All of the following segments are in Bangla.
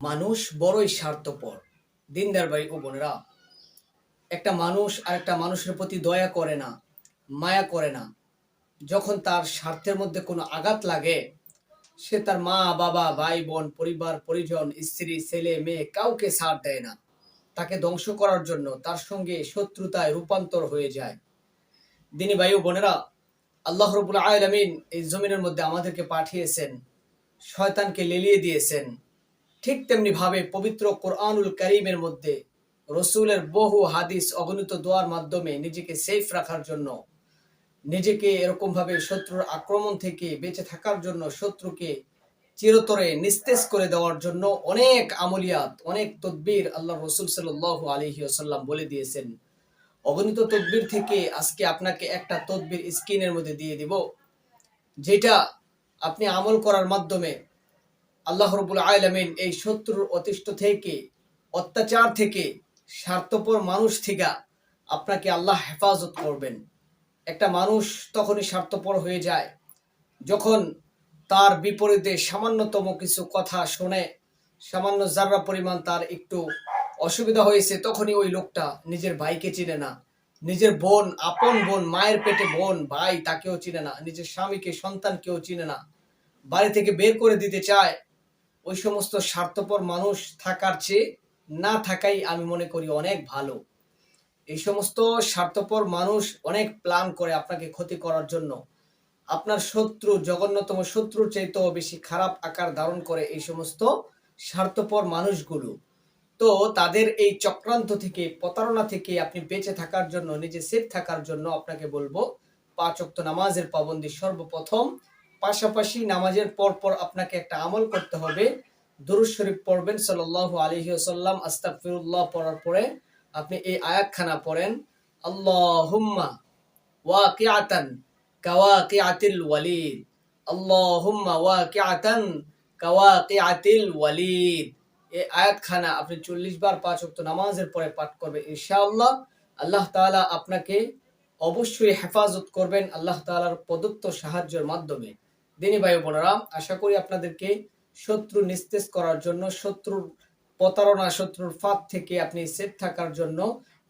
মানুষ বড়ই স্বার্থপর। দিনদার ভাই ও বোনেরা, একটা মানুষ আর একটা মানুষের প্রতি দয়া করে না, মায়া করে না। যখন তার স্বার্থের মধ্যে কোনো আঘাত লাগে, সে তার মা, বাবা, ভাই, বোন, পরিবার, পরিজন, স্ত্রী, ছেলে, মেয়ে কাউকে ছাড় দেয় না। তাকে ধ্বংস করার জন্য তার সঙ্গে শত্রুতায় রূপান্তর হয়ে যায়। দিনী ভাই ও বোনেরা, আল্লাহ রবুল আলমিন এই জমিনের মধ্যে আমাদেরকে পাঠিয়েছেন, শয়তানকে লেলিয়ে দিয়েছেন। ঠিক তেমনি ভাবে পবিত্র কোরআনুল করিমের মধ্যে রসুলের বহু হাদিস অগণিত দোয়ার মাধ্যমে নিজেকে সেফ রাখার জন্য, নিজেকে এরকম ভাবে শত্রুর আক্রমণ থেকে বেঁচে থাকার জন্য শত্রুকে চিরতরে নিস্তেজ করে দেওয়ার জন্য অনেক আমলিয়াত, অনেক তদবির আল্লাহ রসুল সাল আলহি আসাল্লাম বলে দিয়েছেন। অগণিত তদবির থেকে আজকে আপনাকে একটা তদবির স্ক্রিনের মধ্যে দিয়ে দিব, যেটা আপনি আমল করার মাধ্যমে আল্লাহ রবুল আলমিন এই শত্রুর অতিষ্ঠ থেকে, অত্যাচার থেকে, স্বার্থপর মানুষ থেকে আপনাকে আল্লাহ হেফাজত করবেন। একটা মানুষ তখনই স্বার্থপর হয়ে যায় যখন তার বিপরীতে সামান্যতম কিছু কথা শোনে, সামান্য যার্রা পরিমাণ তার একটু অসুবিধা হয়েছে তখনই ওই লোকটা নিজের ভাইকে চিনে না। নিজের বোন, আপন বোন, মায়ের পেটে বোন, ভাই তাকেও চিনে না। নিজের স্বামীকে, সন্তানকেও চিনে না। বাড়ি থেকে বের করে দিতে চায় ওই সমস্ত স্বার্থপর মানুষ থাকার চেয়ে না থাকাই আমি মনে করি অনেক ভালো। এই সমস্ত স্বার্থপর মানুষ অনেক প্ল্যান করে আপনাকে ক্ষতি করার জন্য। আপনার শত্রু, জঘন্যতম শত্রুর চাইতেও বেশি খারাপ আকার ধারণ করে এই সমস্ত স্বার্থপর মানুষগুলো। তো তাদের এই চক্রান্ত থেকে, প্রতারণা থেকে আপনি বেঁচে থাকার জন্য, নিজে সেফ থাকার জন্য আপনাকে বলব, পাঁচ অক্ত নামাজের পাবন্দি সর্বপ্রথম পাশাপাশি নামাজের পর পর আপনাকে একটা আমল করতে হবে। দুরুজ শরীফ পড়বেন সাল্লাহ আলহি আসাল্লাম আস্তাফিরুল্লাহ পড়ার পরে আপনি এই আয়াতখানা পড়েন, আল্লাহুম্মা ওয়াকিআতান কাওয়াকিআতিল ওয়ালিদ, আল্লাহুম্মা ওয়াকিআতান কাওয়াকিআতিল ওয়ালিদ। এই আয়াতখানা আপনি চল্লিশ বার পাঁচ ওয়াক্ত নামাজের পরে পাঠ করবেন ইনশাআল্লাহ। আল্লাহ তাআলা আপনাকে অবশ্যই হেফাজত করবেন আল্লাহ তাআলার প্রদত্ত সাহায্যের মাধ্যমে। দিনী ভাই বোনেরা, আশা করি আপনাদেরকে শত্রু নিস্তেজ করার জন্য, শত্রুর প্রতারণা, শত্রুর ফাঁদ থেকে আপনি সেফ থাকার জন্য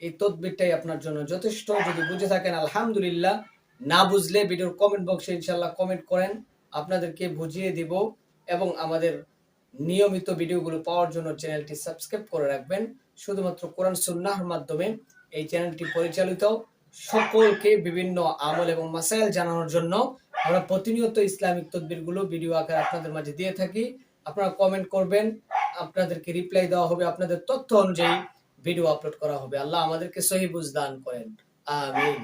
এই তদবিরটাই আপনার জন্য যথেষ্ট। যদি বুঝে থাকেন, আলহামদুলিল্লাহ। না বুঝলে ভিডিওর কমেন্ট বক্সে ইনশাল্লাহ কমেন্ট করেন। আপনাদেরকে বুঝিয়ে দিব এবং আমাদের নিয়মিত ভিডিওগুলো পাওয়ার জন্য চ্যানেলটি সাবস্ক্রাইব করে রাখবেন। শুধুমাত্র কোরআন সুন্নাহর মাধ্যমে এই চ্যানেলটি পরিচালিত। সকলকে বিভিন্ন আমল এবং মাসাইল জানানোর জন্য আমরা প্রতিনিয়ত ইসলামিক তদবিরগুলো ভিডিও আকারে আপনাদের মাঝে দিয়ে থাকি। আপনারা কমেন্ট করবেন, আপনাদেরকে রিপ্লাই দেওয়া হবে, আপনাদের তথ্য অনুযায়ী ভিডিও আপলোড করা হবে। আল্লাহ আমাদেরকে সহি বুঝদান করেন। আমিন।